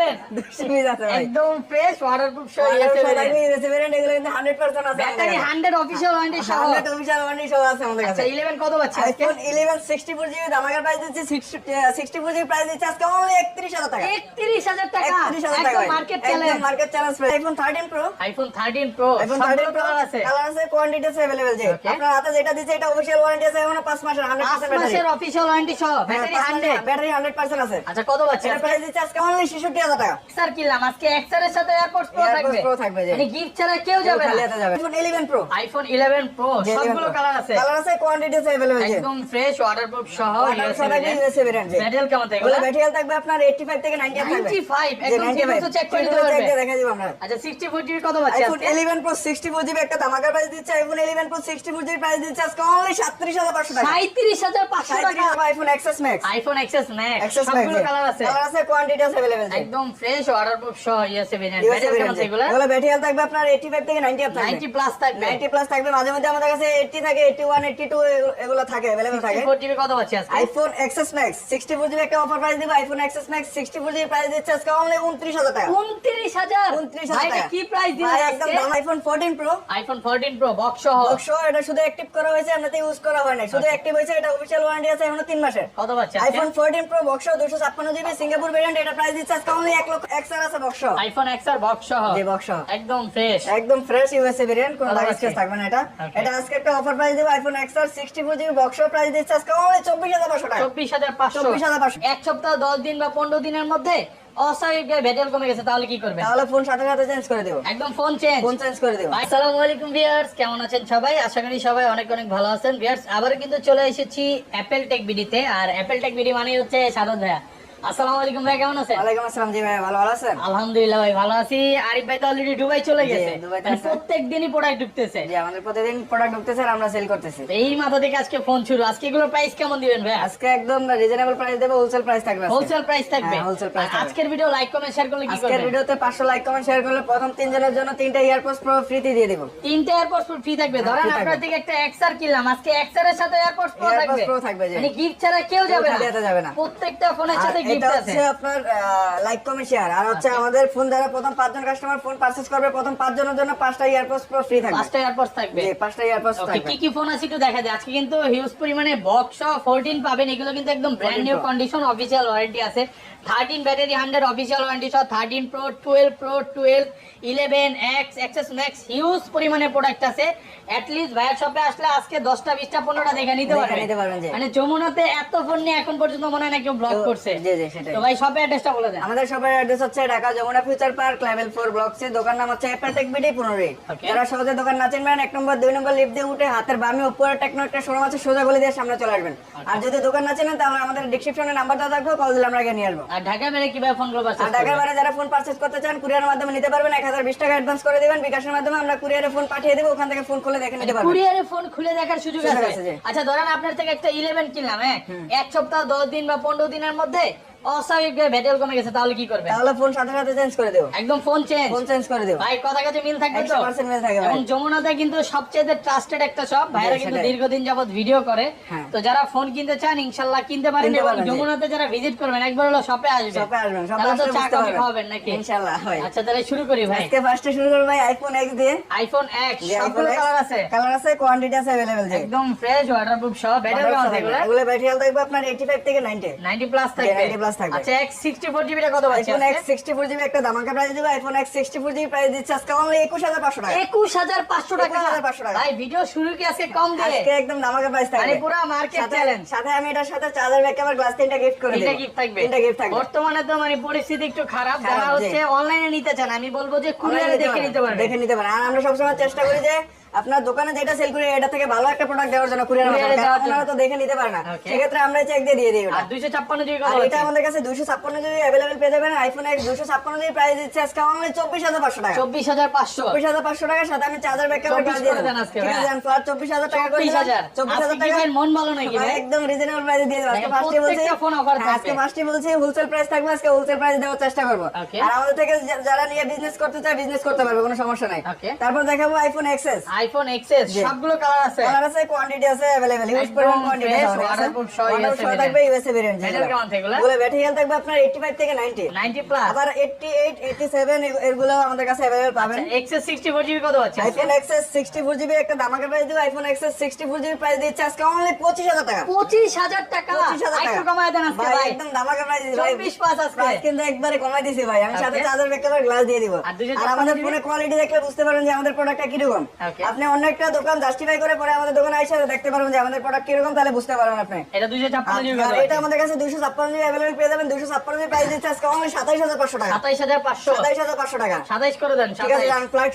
Eleven দুশো piece আছে ভাই একদম ফ্রেশ ওয়াটারপ্রুফ সহ আর ইয়েস সবাই ইউএসএ ভেরিয়েন্ট এগুলো কিন্তু 100% আছে ব্যাটারি হান্ড্রেড অফিসিয়াল ওয়ারেন্টি সহ 100 অফিশিয়াল ওয়ারেন্টি সহ আছে আমাদের আচ্ছা কাছে ইলেভেন কত পাচ্ছি আজকে আইফোন 11 64 জিবি দামাকার প্রাইস দিচ্ছি 64 জিবি প্রাইস দিচ্ছি আজকে অনলি 31000 টাকা একত্রিশ হাজার টাকা 31000 টাকা একদম market challenge market challenge iPhone 13 Pro iPhone thirteen Pro iPhone সবগুলো 13 প্রো কালার আছে কালার আছে কোয়ান্টিটি আছে अवेलेबल যে Okay. আপনার হাতে যেটা দিচ্ছে এটা অফিশিয়াল ওয়ারেন্টি আছে এখনো 5 মাসের 100% পাঁচ ব্যাটারি মাসের অফিসিয়াল ওয়ারেন্টি সহ ব্যাটারি হান্ড্রেড ব্যাটারি 100% আছে আচ্ছা কত পাচ্ছি এটা প্রাইস দিচ্ছে আজকে অনলি 66000 টাকা স্যার কিনলাম আজকে এক্সার এর সাথে এয়ারপোর্টস প্রো AirPods থাকবে Pro থাকবে, জি। মানে গিফট ছাড়া কেউ যাবে খালি না হাতে যাবে আইফোন 11 প্রো আইফোন 11 প্রো সবগুলো কালার আছে কালার আছে কোয়ান্টিটি আছে अवेलेबल যে একদম ফ্রেশ ওয়াটারপ্রুফ সহ ইউএসএ ভেরিয়েন্ট যে ব্যাটারি কেমন থাকবে এগুলো ব্যাটারি থাকবে আপনার 85 থেকে 90 থাকবে 95 যে একদম 95 ঠিক মতো চেক করে দিতে check দিয়ে পারবে দেখাই দিব আমরা আচ্ছা 64 জিবি কত পাচ্ছি আইফোন আজকে 11 প্রো 64 জিবি একটা ধামাকা প্রাইস দিচ্ছে আইফোন 11 প্রো 64 জিবি প্রাইস দিচ্ছে আজকে অনলি 37500 টাকা 37500 টাকা 37500 iPhone XS Max iPhone XS Max XS Max সবগুলো কালার আছে কালার আছে কোয়ান্টিটি আছে अवेलेबल যে একদম ফ্রেশ ওয়াটারপ্রুফ সহ ইয়েস ভেরিয়েন্ট ইউএসএ ব্যাটারি কেমন ভেরিয়েন্ট এগুলো এগুলো ব্যাটারি হেলথ থাকবে আপনার 85 থেকে 90 আপ থাকবে 90 প্লাস থাকবে 90 প্লাস থাকবে মাঝে মধ্যে আমাদের কাছে 80 থাকে 81 82 এগুলো থাকে अवेलेबल থাকে 64 জিবি কত পাচ্ছি আজকে আইফোন এক্সএস ম্যাক্স 64 জিবি একটা অফার প্রাইস দিব iPhone XS Max 64 GB price দিচ্ছে আজকে অনলি 29000 টাকা 29000 29000 ভাই এটা টাকা কি প্রাইস দিলেন ভাই, একদম আজকে দাম iPhone 14 Pro iPhone 14 Pro box সহ বক্স এটা শুধু অ্যাক্টিভ করা হয়েছে এমনিতে ইউজ করা হয় না শুধু অ্যাক্টিভ হয়েছে এটা অফিশিয়াল ওয়ারেন্টি আছে এখনো 3 মাসের কত পাচ্ছি আজকে iPhone 14 pro box 256 GB Singapore variant এটা প্রাইস দিচ্ছে আজকে অনলি 1 লক্ষ এক্সআর আছে বক্স। আইফোন এক্সআর বক্স সহ। জি বক্স একদম ফ্রেশ একদম ফ্রেশ ইউএসএ ভেরিয়েন্ট কোনো আছে। স্কেচ থাকবে না এটা। এটা আজকে একটা অফার প্রাইস দেব iPhone XR 64 GB box price দিচ্ছে আজকে অনলি 24500 টাকা। চব্বিশ হাজার পাঁচশো। 24,500 এক সপ্তাহ দশ দিন বা পনেরো দিনের মধ্যে অস্বাভাবিক ভেটেল কমে গেছে তাহলে কি করবে তাহলে ফোন সাথে সাথে চেঞ্জ করে দেব। একদম ফোন চেঞ্জ ফোন চেঞ্জ করে দেব। আসসালামু আলাইকুম ভিউয়ার্স কেমন আছেন সবাই? আশা করি সবাই অনেক অনেক ভালো আছেন। ভিউয়ার্স আবারও কিন্তু চলে এসেছি অ্যাপেল টেক বিডিতে আর অ্যাপেল টেক বিডি মানে হচ্ছে সাদত ভাইয়া। আসসালামু আলাইকুম ভাই কেমন আছেন? ওয়ালাইকুম আসসালাম জি ভাই ভালো ভালো আছেন? আলহামদুলিল্লাহ ভাই ভালো আছি। আরিফ ভাই তো অলরেডি দুবাই চলে গেছে। দুবাইতে মানে আছে। প্রত্যেক দিনই প্রোডাক্ট ঢুকতেছে। জি আমাদের প্রতিদিন প্রোডাক্ট ঢুকতেছে আর আমরা সেল করতেছি। এই মাথা থেকে আজকে ফোন শুরু। আজকে এগুলোর প্রাইস কেমন দিবেন ভাই? আজকে একদম রিজনেবল প্রাইস দেব হোলসেল প্রাইস থাকবে হোলসেল প্রাইস থাকবে? হ্যাঁ। আজকের ভিডিও লাইক কমেন্ট শেয়ার করলে কি আজকের ভিডিওতে 500 লাইক কমেন্ট শেয়ার করলে প্রথম তিনজনের জন্য তিনটা ইয়ারপোর্টস প্রো ফ্রিতে দিয়ে দেব। তিনটে এয়ারপোর্ট ফ্রি থাকবে। হ্যাঁ, ধরেন আপনার। থেকে একটা এক্সআর কিনলাম। আজকে এক্সআর এর সাথে এয়ারপোর্ট প্রো থাকবে। মানে গিফট ছাড়া কেউ যাবে হাতে যাবে না। প্রত্যেকটা ফোনের সাথে এটা হচ্ছে আপনার লাইক কমেন্ট শেয়ার আর হচ্ছে আমাদের ফোন দ্বারা প্রথম পাঁচজন কাস্টমার ফোন পারচেজ করবে প্রথম পাঁচজনের জন্য পাঁচটা প্রো ফ্রি থাকবে। পাঁচটা থাকবে। পাঁচটা থাকবে। কি কি ফোন আছে একটু দেখা যায় আজকে কিন্তু হিউজ পরিমাণে বক্স 14 পাবেন। এগুলো কিন্তু একদম brand 14 new condition official warranty আছে। 13 ব্যাটারি 100 অফিসিয়াল ওয়ারেন্টি সহ 13 pro 12 pro 12 11 X XS max huge পরিমাণে প্রোডাক্ট আছে। অ্যাট লিস্ট ভাইয়ের শপে আসলে আজকে 10টা 20টা 15টা দেখে নিতে পারবেন নিতে পারবেন, মানে যমুনাতে এত ফোন নিয়ে এখন পর্যন্ত মনে হয় না কেউ ব্লগ তো- করছে। তো ভাই শপে অ্যাড্রেসটা বলে দেন। আমাদের শপের অ্যাড্রেস হচ্ছে Dhaka Jamuna future park level four block C দোকান নাম হচ্ছে অ্যাপেল টেক বিডি পনেরো যারা সহজে দোকান না চিনবেন এক নম্বর দুই নম্বর লিফট দিয়ে উঠে হাতের বামে উপরে টেকনো একটা শোরুম আছে সোজা গলি দিয়ে সামনে চলে আসবেন। আর যদি দোকান না চিনেন তাহলে আমাদের ডিসক্রিপশনে নাম্বার দেওয়া থাকবে কল দিলে আমরা গিয়ে নিয়ে আসব। আর ঢাকা মেরে কীভাবে ফোন করব আর ঢাকার বাইরে যারা ফোন পারচেজ করতে চান কুরিয়ার মাধ্যমে নিতে পারবেন। এক হাজার বিশ টাকা অ্যাডভান্স করে দিবেন। বিকাশের মাধ্যমে আমরা কুরিয়ারে ফোন পাঠিয়ে দেবো ওখান থেকে ফোন খুলে দেখে নিতে পারবেন। কুরিয়ারে ফোন খুলে দেখার সুযোগ আছে? আছে, আচ্ছা ধরেন আপনার থেকে একটা ইলেভেন কিনলাম হ্যাঁ? এক সপ্তাহ দশ দিন বা পনেরো দিনের মধ্যে অস্বাভাবিক ভেটেল কমে গেছে তাহলে কি করবে তাহলে ফোন সাথে সাথে চেঞ্জ করে দেবো একদম ফোন চেঞ্জ ফোন চেঞ্জ করে দেবো ভাই কথা কাছে মিল থাকবে তো 100% মিল থাকবে ভাই। এবং যমুনাতে কিন্তু সবচেয়ে ট্রাস্টেড একটা শপ ভাইরা কিন্তু সেটাই। দীর্ঘদিন যাবত ভিডিও করে হ্যাঁ। তো যারা ফোন কিনতে চান ইনশাল্লাহ কিনতে পারেন কিনতে এবং পারবেন, জি। যমুনাতে যারা ভিজিট করবেন একবার হলো শপে আসবে শপে আসবেন শপে তাহলে তো আসলে চা বুঝতে কফি পারবেন খাওয়াবেন নাকি ইনশাআল্লাহ ভাই আচ্ছা তাহলে শুরু করি ভাই আজকে ফার্স্টে শুরু করব ভাই আইফোন এক্স দিয়ে আইফোন এক্স যে সবগুলো iPhone X, কালার আছে কালার আছে কোয়ান্টিটি আছে अवेलेबल যে একদম ফ্রেশ ওয়াটারপ্রুফ সহ ব্যাটারি কেমন আছে এগুলো এগুলো ব্যাটারি হেলথ থাকবে আপনার 85 থেকে 90 90 প্লাস থাকবে 90 plus থাকবে। আচ্ছা এক্স 64 জিবিটা কত পাচ্ছি আইফোন এক্স 64 জিবি একটা দামাকা প্রাইস দেবো আইফোন এক্স 64 জিবি প্রাইস দিচ্ছে আজকে অনলি 21500 টাকা। একুশ হাজার পাঁচশো টাকা। 21,500 টাকা। ভাই ভিডিও শুরু কি আজকে কম দিয়ে? আজকে একদম দামাকা প্রাইস থাকবে। মানে পুরা market সাথে- সাথে আমি এটার সাথে চার্জার ব্যাক কভার গ্লাস তিনটা গিফট করে তিনটা গিফট থাকবে। তিনটা গিফট থাকবে। বর্তমানে তো মানে পরিস্থিতি একটু খারাপ। যারা হচ্ছে অনলাইনে নিতে চান আমি বলব যে কুরিয়ারে দেখে নিতে পারবে দেখে নিতে পারেন। আর আমরা সবসময় চেষ্টা করি যে আপনার দোকানে যেটা সেল করি এটা থেকে ভালো একটা প্রোডাক্ট দেওয়ার জন্য কুরিয়ার আপনারা তো দেখে নিতে পারে না। সেক্ষেত্রে আমরা চেক দিয়ে দিয়ে দিই ওটা। দুইশো ছাপ্পান্ন জিবি আর এটা আমাদের কাছে দুইশো ছাপ্পান্ন জিবি অ্যাভেলেবেল পেয়ে যাবেন। আইফোন এক দুশো ছাপ্পান্ন জিবি প্রাইস দিচ্ছে আজকে আমাদের চব্বিশ হাজার পাঁচশো টাকা। চব্বিশ হাজার পাঁচশো। চব্বিশ হাজার পাঁচশো টাকার সাথে আমি চার্জার ব্যাকআপ প্রাইস দিয়ে দেবেন ঠিক আছে ফ্ল্যাট চব্বিশ হাজার টাকা করে চব্বিশ হাজার। টাকা মন ভালো নাকি একদম রিজনেবল প্রাইসে দিয়ে দেবো আজকে ফার্স্টে বলছি হ্যাঁ, আজকে ফার্স্টে বলছি হোলসেল প্রাইস থাকবে আজকে হোলসেল প্রাইস দেওয়ার চেষ্টা করব। আর আমাদের থেকে যারা নিয়ে বিজনেস করতে চায় বিজনেস করতে পারবে কোনো সমস্যা নাই। তারপর দেখাবো আইফোন এক্সএস আইফোন এক্সএস জি। সবগুলো কালার আছে কালার আছে কোয়ান্টিটি আছে अवेलेबल হিউজ একদম পরিমাণ কোয়ান্টিটি fresh, আছে waterproof সহ Waterproof USA সহ থাকবে ইউএসএ ভেরিয়েন্ট Battery কেমন থাকে এগুলা? এগুলো ব্যাটারি হেলথ থাকবে আপনার 85 থেকে 90 90 প্লাস আবার 88 87 এ- এগুলো আমাদের কাছে अवेलेबल পাবেন এক্সএস 64 জিবি কত আছে আইফোন এক্সএস 64 জিবি একটা দামাকা প্রাইস দিব আইফোন এক্সএস 64 জিবি প্রাইস দিচ্ছে আজকে অনলি 25000 টাকা 25000 টাকা 25000 টাকা একটু কমায় দেন আজকে ভাই ভাই একদম দামাকা প্রাইস দিছি ভাই 24 পাঁচ আজকে। প্রাইস কিন্তু একবারে কমাই দিছি ভাই আমি সাথে Okay. চার্জার ব্যাকআপ গ্লাস দিয়ে দিব আর 256 আর আমাদের জিবি? ফোনে কোয়ালিটি দেখলে বুঝতে পারবেন যে আমাদের প্রোডাক্টটা কি রকম Okay. আপনি অন্য একটা দোকান জাস্টিফাই করে পরে আমাদের দোকানে এসে দেখতে পারবেন যে আমাদের প্রোডাক্ট কি রকম তাহলে বুঝতে পারবেন আপনি এটা 256 জিবি আর কত এটা আমাদের কাছে 256 জিবি अवेलेबल পেয়ে যাবেন 256 জিবি প্রাইস দিচ্ছে আজকে অনলি 27500 টাকা 27500 27500 টাকা 27 করে দেন ঠিক আছে 27 আমি ফ্লাইট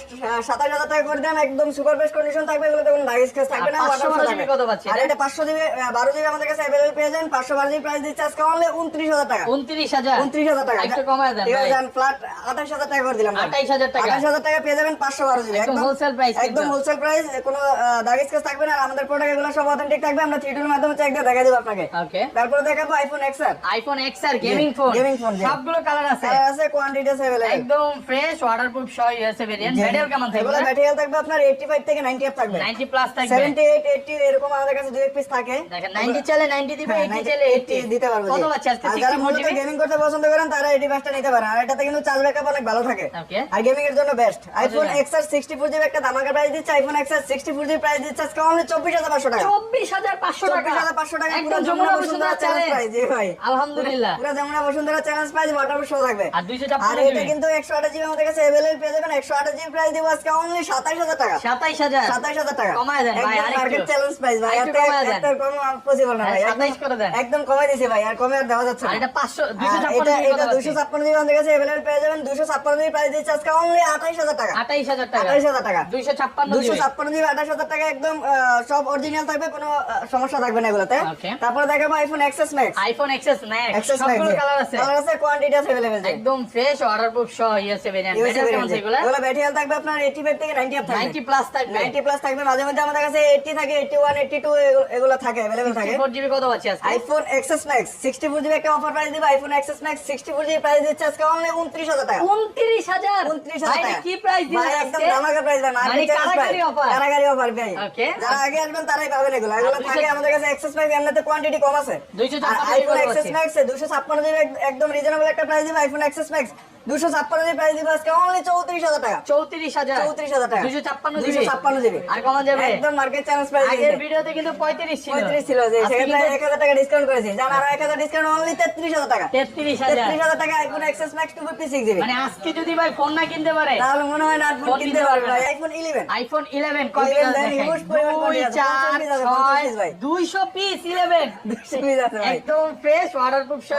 সাতাশ হাজার টাকা করে দেন একদম সুপার বেস্ট কন্ডিশন থাকবে এগুলোতে কোনো ডাইস কেস থাকবে না আর 512 waterproof জিবি থাকবে। কত পাচ্ছি আর এটা? এটা পাঁচশো জিবি বারো জিবি আমাদের কাছে অ্যাভেলেবল পেয়ে যাবেন পাঁচশো বারো জিবি প্রাইস দিচ্ছে আজকে অনলি উনত্রিশ হাজার টাকা 29000 উনত্রিশ হাজার টাকা একটু কমায় দেন ঠিক আছে ভাই ফ্ল্যাট আঠাশ হাজার টাকা করে দিলাম 28000 টাকা। আঠাশ হাজার টাকা পেয়ে যাবেন পাঁচশো বারো জিবি একদম wholesale price একদম কিন্তু। হোলসেল প্রাইস কোনো দাগেজ কেস থাকবে না আমাদের প্রোডাক্ট এগুলো সব অথেন্টিক থাকবে আমরা থ্রি টুর মাধ্যমে চেক দিয়ে দেখা দেবো আপনাকে। ওকে তারপরে দেখাবো iPhone X R iPhone X R gaming phone phone, জি। সবগুলো কালার আছে। কালার আছে কোয়ান্টিটি আছে একদম ফ্রেশ ওয়াটারপ্রুফ সহ ইউএসএ ভেরিয়েন্ট ব্যাটারি কেমন থাকবে? এগুলো ব্যাটারি থাকবে আপনার 85 থেকে 90 আপ থাকবে। 90 প্লাস থাকবে। 78 80 এরকম আমাদের কাছে দুই পিস থাকে। দেখেন 90 চাইলে 90 দিবে হ্যাঁ, 80 চাইলে 80 দিতে পারব কত। পাচ্ছে আজকে? আর যারা 64 মূলত জিবি গেমিং করতে পছন্দ করেন তারা 85 টা নিতে পারেন। আর এটাতে কিন্তু চার্জ ব্যাকআপ অনেক ভালো থাকে। ওকে আর গেমিং এর জন্য বেস্ট আইফোন জি। এক্সআর 64 জিবি একটা দামাকা প্রাইস দিচ্ছে আইফোন এক্সআর 64 জিবি প্রাইস দিচ্ছে আজকে অনলি 24500 টাকা 24500 টাকা 24500 টাকা পুরো একদম Jamuna Jamuna Bashundhara Bashundhara challenge challenge price জি ভাই আলহামদুলিল্লাহ পুরো Jamuna Bashundhara challenge price waterproof show থাকবে আর 256 আর এটা কিন্তু 128 জিবি আমাদের কাছে अवेलेबल পেয়ে যাবেন 128 জিবি প্রাইস দিব আজকে অনলি 27000 টাকা 27000 27000 টাকা কমায় দেন ভাই, একদম আরেকটু। মার্কেট চ্যালেঞ্জ প্রাইস ভাই আরেকটু এত কমায় দেন। এত কম পসিবল না ভাই হ্যাঁ, একদম 27 করে দেন। একদম কমাই দিছি ভাই আর কমে আর দেওয়া যাচ্ছে আর না এটা 500 আর 256 এটা জিবি এটা কত 256 জিবি আমাদের কাছে अवेलेबल পেয়ে যাবেন 256 জিবি প্রাইস দিচ্ছে আজকে অনলি 28000 টাকা 28000 টাকা 28000 টাকা 256 জিবি 256 জিবি 28000 টাকা একদম আহ, সব অরিজিনাল থাকবে কোনো আহ, সমস্যা থাকবে না এগুলোতে Okay. তারপরে দেখাবো iPhone XS Max iPhone XS Max XS সবগুলো ম্যাক্স কালার আছে কালার আছে কোয়ান্টিটি আছে अवेलेबल একদম ফ্রেশ ওয়াটারপ্রুফ সহ ইউএসএ ভেরিয়েন্ট ইউএসএ ব্যাটারি কেমন থাকবে এগুলো ব্যাটারি হেলথ থাকবে আপনার 85 থেকে 90 আপ থাকবে 90 প্লাস থাকবে 90 প্লাস থাকবে মাঝে মধ্যে আমাদের কাছে 80 থাকে 81 82 এগুলো- এগুলো থাকে अवेलेबल থাকে 64 জিবি কত আছে আজকে আইফোন এক্সএস ম্যাক্স 64 জিবি একটা অফার প্রাইস দিব iPhone XS Max 64 GB price দিচ্ছে আজকে অনলি 29000 টাকা 29000 29000 ভাই টাকা কি প্রাইস দিলেন ভাই একদম আজকে ধামাকা প্রাইস ভাই মানে মার্কেট কারাগারি offer? কারাগারি অফার ভাই। ওকে যারা আগে আসবেন তারাই পাবেন এগুলো। এগুলো থাকে আমাদের কাছে এক্সেস ম্যাক্স এমনিতে কোয়ান্টিটি কম আছে। 256 আর আইফোন এক্সেস। ম্যাক্স 256 জিবি এক- একদম রিজনেবল একটা প্রাইস দিব iPhone XS max 256 GB price দিব আজকে অনলি 34000 টাকা। 34000 34000 টাকা। 256 জিবি 256 জিবি আর কমা যাবে? একদম মার্কেট চ্যালেঞ্জ প্রাইস আগের ভিডিওতে কিন্তু 35 ছিল। 35 ছিল যে সেখানে কিন্তু 1000 টাকা ডিসকাউন্ট করেছি। জান আর 1000 ডিসকাউন্ট অনলি 33000 টাকা। 33000 33000 টাকা আইফোন এক্সএস ম্যাক্স 256 জিবি মানে আজকে যদি ভাই ফোন না কিনতে পারে তাহলে মনে হয় না ফোন কিনতে পারবে না। আইফোন 11 আইফোন 11 কত 11 দেন, huge পরিমাণ quantity আছে, 4 50 আছে, 50 ভাই। 200 পিস 11 200 piece আছে ভাই। একদম ফ্রেশ ওয়াটারপ্রুফ সহ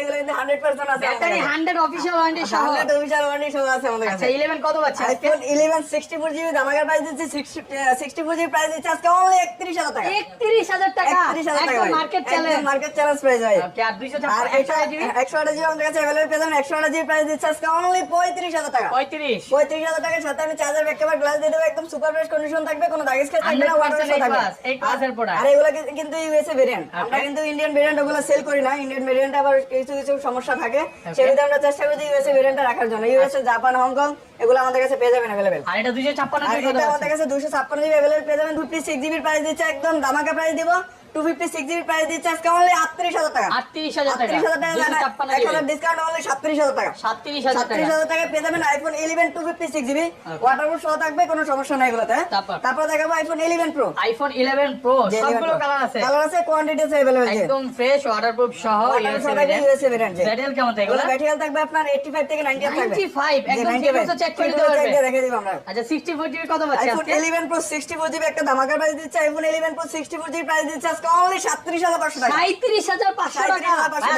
এগুলো কিন্তু 100% আছে ব্যাটারি হান্ড্রেড অফিসিয়াল ওয়ারেন্টি সহ। হান্ড্রেড অফিসিয়াল ওয়ারেন্টি সহ আছে আমাদের আচ্ছা, কাছে। ইলেভেন কত পাচ্ছে iPhone eleven sixty four GB দামাগার price দিচ্ছে সিক্সটি ফোর জিবি প্রাইস দিচ্ছে আজকে অনলি একত্রিশ হাজার টাকা। একত্রিশ হাজার টাকা? একত্রিশ হাজার টাকা market challenge market challenge price হয় আর আর একশো একশো আটা জিবি আমাদের কাছে অ্যাভেলেবল পেয়ে যাবেন। একশো আটা জিবি প্রাইস দিচ্ছে আজকে অনলি পঁয়ত্রিশ হাজার টাকা। পঁয়ত্রিশ? পঁয়ত্রিশ হাজার টাকার সাথে আমি চার্জার ব্যাক কভার গ্লাস দিয়ে দেবো একদম সুপার ফ্রেশ কন্ডিশন থাকবে কোনো দাগেজ খেয়ে থাকবে না ওয়াটার থাকবে। এক মাসের পড়া আর এগুলো কিন্তু ইউএসএ ভেরিয়েন্ট আমরা কিন্তু ইন্ডিয়ান ভেরিয়েন্ট ওগুলো সেল করি না ইন্ডিয়ান ভেরিয়েন্ট আবার কিছু কিছু সমস্যা থাকে। সেই কারণে চেষ্টা করি ইউএসএ ভেরিয়েন্টটা রাখার জন্য ইউএসএ জাপান হংকং এগুলো আমাদের কাছে পেয়ে যাবেন अवेलेबल আর এটা 256 আর জিবি কত এটা আছে আমাদের কাছে 256 জিবি अवेलेबल পেয়ে যাবেন 56 জিবির প্রাইস দিচ্ছে একদম দামাকা প্রাইস দিব 256 জিবির প্রাইস দিচ্ছে আজকে অনলি 38000 টাকা 38000 টাকা 38000 টাকা 256 জিবি 1000 ডিসকাউন্ট অনলি 37000 টাকা 37000 টাকা 37000 টাকা পেয়ে যাবেন আইফোন 11 256 জিবি ওয়াটারপ্রুফ সহ থাকবে কোনো সমস্যা নাই এগুলোতে তারপর? তারপর দেখাবো আইফোন 11 প্রো আইফোন 11 প্রো সবগুলো কালার আছে কালার আছে কোয়ান্টিটি আছে अवेलेबल আছে একদম ফ্রেশ ওয়াটারপ্রুফ সহ ওয়াটারপ্রুফ সহ থাকবে ইউএসএ ভেরিয়েন্ট ব্যাটারি কেমন থাকে এগুলো এগুলো ব্যাটারি হেলথ থাকবে আপনার 85 থেকে 90 থাকবে 95 জি, একদম 95 ঠিক চেক করে ঠিক দিতে করে check পারবে দিয়ে দেখিয়ে দিব আমরা আচ্ছা 64 জিবি কত পাচ্ছে আইফোন আজকে 11 প্রো 64 জিবি একটা ধামাকা প্রাইস দিচ্ছে আইফোন 11 প্রো 64 জিবি প্রাইস দিচ্ছে আজকে অনলি 37500 টাকা 37500 টাকা 37500 ভাই, টাকা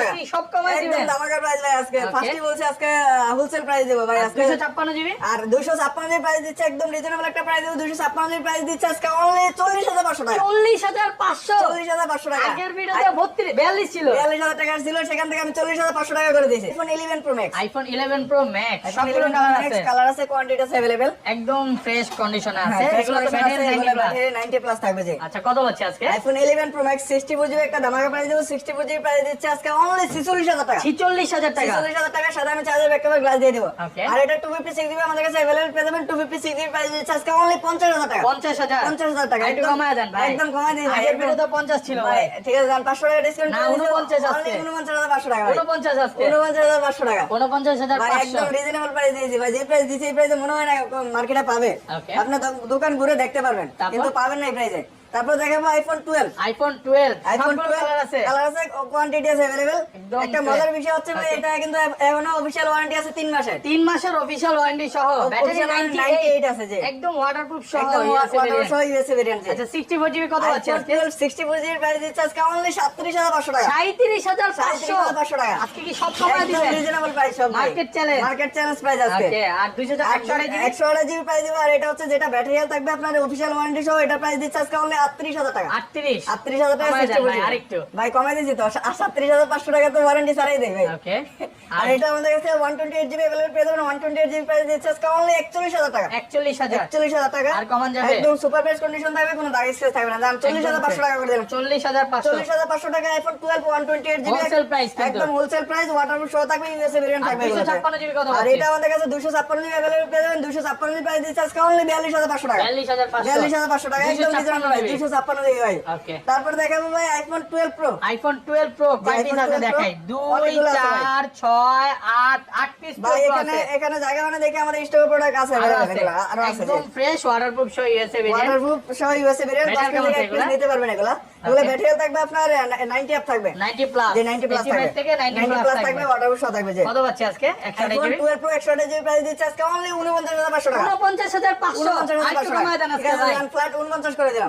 আপনি সব কমাই একদম দিবেন ধামাকা প্রাইস ভাই আজকে Okay. ফার্স্টই বলছি আজকে হোলসেল প্রাইস দেব ভাই আজকে 256 জিবি আর 256 এর প্রাইস দিচ্ছে একদম রিজনেবল একটা প্রাইস দেব 256 এর প্রাইস দিচ্ছে আজকে অনলি 40500 টাকা 40500 40500 টাকা আগের ভিডিওতে 32 42 ছিল 42000 টাকা ছিল সেখান থেকে আমি 40500 টাকা করে দিয়েছি iPhone 11 Pro Max iPhone 11 Pro Max সবগুলো কালার আছে কালার আছে কোয়ান্টিটি আছে अवेलेबल একদম ফ্রেশ কন্ডিশনে আছে হ্যাঁ এগুলো তো ব্যাটারি 90 প্লাস 90 প্লাস থাকবে যে আচ্ছা কত পাচ্ছে আজকে iPhone 11 seven pro max sixty একটা ধামাকা প্রাইস দেবো সিক্সটি ফোর প্রাইস দিচ্ছে আজকে অনলি ছিচল্লিশ হাজার টাকা। ছিচল্লিশ হাজার টাকা? ছিচল্লিশ হাজার টাকা আমি চার্জার গ্লাস দিয়ে দেবো। আর এটা টু ফিফটি সিক্স জিবি আমাদের কাছে অ্যাভেলেবল পেয়ে যাবেন two fifty six GB price দিচ্ছে আজকে অনলি পঞ্চাশ হাজার টাকা। পঞ্চাশ হাজার? পঞ্চাশ হাজার টাকা একটু কমায় দেন ভাই। একদম কমায় আগের একদম। ভিডিও তো পঞ্চাশ ছিল ভাই, ঠিক আছে যান পাঁচশো টাকা ডিসকাউন্ট না, 49 আজকে। উনপঞ্চাশ হাজার পাঁচশো টাকা। উনপঞ্চাশ আজকে। উনপঞ্চাশ হাজার পাঁচশো টাকা। উনপঞ্চাশ হাজার ভাই একদম রিজনেবল প্রাইস দিয়েছি ভাই। যে প্রাইস দিয়েছি এই প্রাইসে মনে হয় না মার্কেটে পাবে. আপনার দোকান ঘুরে দেখতে পারবেন। কিন্তু পাবেন না এই প্রাইসে তারপর দেখাবো iPhone twelve iPhone twelve iPhone সবগুলো কালার আছে কালার আছে কোয়ান্টিটি আছে अवेलेबल একদম একটা fresh। মজার বিষয় হচ্ছে ভাই Okay. এটা কিন্তু এখনো অফিশিয়াল ওয়ারেন্টি আছে 3 মাসের তিন মাসের অফিসিয়াল ওয়ারেন্টি সহ ব্যাটারি Official warranty 98 98 আছে যে। একদম ওয়াটারপ্রুফ সহ একদম ইউএসএ ওয়াটার variant। সহ ইউএসএ ভেরিয়েন্ট আচ্ছা 64 জিবি কত আছে আইফোন আজকে 12 64 জিবি প্রাইস দিচ্ছে আজকে অনলি 37500 টাকা 37500 37500 টাকা আজকে কি সব কমায় একদম দিবেন রিজনেবল প্রাইস সব Market challenge। Market challenge price আজকে ওকে আর 200 জিবি একশো আড়াই জিবি প্রাইস দিব আর এটা হচ্ছে যেটা ব্যাটারি হেলথ থাকবে আপনার অফিসিয়াল ওয়ারেন্টি সহ এটা প্রাইস দিচ্ছে আজকে অনলি 38000 টাকা। 38 আটত্রিশ হাজার টাকা কমায় দেন 64 ভাই, জিবি। আরেকটু। ভাই কমাই দিয়েছি তো সাতত্রিশ হাজার পাঁচশো টাকা তো ওয়ারেন্টি ছাড়াই দেবে। আর এটা আমাদের কাছে one twenty eight GB available পেয়ে যাবেন। One twenty eight GB price দিচ্ছে আজকে অনলি একচল্লিশ হাজার টাকা। 41000 একচল্লিশ হাজার টাকা। আর কমান যাবে? একদম সুপার ফ্রেশ কন্ডিশন থাকবে কোনো দাগ স্ক্র্যাচ থাকবে না। দাম চল্লিশ হাজার পাঁচশো টাকা করে দিলাম 40500 চল্লিশ হাজার পাঁচশো টাকা iPhone twelve one twenty eight GB. একদম হোলসেল প্রাইস ওয়াটারপ্রুফ সহ থাকবে ইউএসএ ভেরিয়েন্ট থাকবে 256 জিবি কত আর এটা আমাদের কাছে দুশো ছাপ্পান্ন জিবি অ্যাভেলেবল পেয়ে যাবেন। দুশো ছাপ্পান্ন জিবি প্রাইস দিচ্ছে আজকে অনলি বিয়াল্লিশ হাজার পাঁচশো টাকা। 42500 বিয়াল্লিশ হাজার পাঁচশো টাকা একদম 256 রিজনেবল ভাই ওকে তারপর দেখাবো ভাই iPhone twelve pro iPhone 12 pro কয় আছে দেখাই। 2 অনেকগুলো আছে ভাই। 4 6 8 8 পিস ভাই এখানে এখানে জায়গা মানে দেখে আমাদের স্টোর প্রোডাক্ট আছে আরও আছে। একদম ফ্রেশ ওয়াটারপ্রুফ সহ ইউএসএ ভেরিয়েন্ট ওয়াটারপ্রুফ সহ ইউএসএ ভেরিয়েন্ট Metal 5 কেমন কেজি আছে এগুলা? নিতে পারবেন এগুলা। এগুলো ব্যাটারি থাকবে আপনার 90 অ্যাপ থাকবে। 90 প্লাস যে 90 প্লাস থাকবে। থেকে 90 প্লাস থাকবে। ওয়াটারপ্রুফ সহ থাকবে যে। কত পাচ্ছি আজকে? 100 iPhone GB 12 pro 100 GB price দিচ্ছে আজকে অনলি 49500 টাকা। 49500 টাকা আর একটু কমায় দেন আজকে ভাই। ফ্ল্যাট 49 করে দিলাম।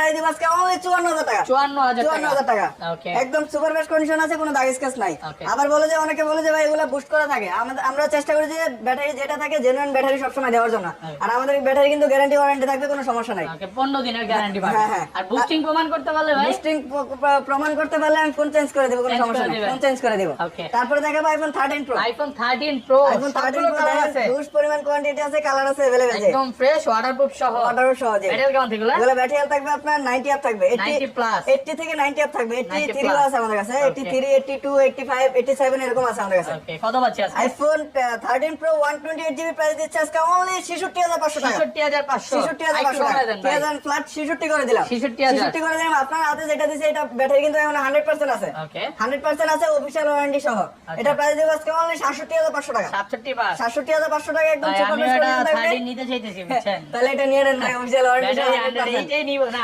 প্রাইস দিব আজকে অনলি 54000 টাকা 54000 টাকা 54000 টাকা ওকে একদম সুপার বেস্ট কন্ডিশন আছে কোনো দাগ স্কেচ নাই Okay. আবার বলে যে অনেকে বলে যে ভাই এগুলো বুস্ট করা থাকে আমাদের আমরা চেষ্টা করি যে ব্যাটারি যেটা থাকে জেনুইন ব্যাটারি সবসময় দেওয়ার জন্য আর আমাদের ব্যাটারি কিন্তু গ্যারান্টি ওয়ারেন্টি থাকবে কোনো সমস্যা নাই ওকে 15 দিনের গ্যারান্টি পাবে হ্যাঁ, হ্যাঁ। আর বুস্টিং প্রমাণ করতে পারলে ভাই বুস্টিং প্রমাণ করতে পারলে আমি ফোন চেঞ্জ করে দেবো কোনো Change সমস্যা করে নেই দিবেন। ফোন চেঞ্জ করে দেবো Okay. তারপরে দেখাবো iPhone 13 pro iPhone 13 pro iPhone 13 সবগুলো প্রো কালার আছে হিউজ পরিমাণ কোয়ান্টিটি আছে কালার আছে अवेलेबल আছে একদম ফ্রেশ ওয়াটারপ্রুফ সহ অর্ডার সহজে ব্যাটারি কেমন থাকলো এগুলো ব্যাটারি হেলথ থাকবে আপনার 90 আপ থাকবে। 90 plus। 80 থেকে 90 আপ থাকবে। 90 83 আছে আমাদের কাছে। Okay. 83 82 85 87 এরকম আছে আমাদের কাছে। ওকে কত পাচ্ছি আজকে? আইফোন 13 প্রো 128 জিবি প্রাইস দিচ্ছে আজকে অনলি 66500 টাকা। 66500 66500 টাকা। কমায় দেন ভাই। পেয়ে ফ্ল্যাট 66 করে দিলাম। 66,000 66 করে দিলাম। আপনার হাতে যেটা দিছে এটা ব্যাটারি কিন্তু এখন 100% আছে। ওকে 100% আছে অফিশিয়াল ওয়ারেন্টি সহ। এটা প্রাইস দেব আজকে অনলি 67500 টাকা। 67 পাস 67500 টাকা একদম এটা 13 নিতে চাইতেছি বুঝছেন? তাহলে এটা নিয়ে নেন ভাই অফিশিয়াল ওয়ারেন্টি ব্যাটারি 100 নিব না।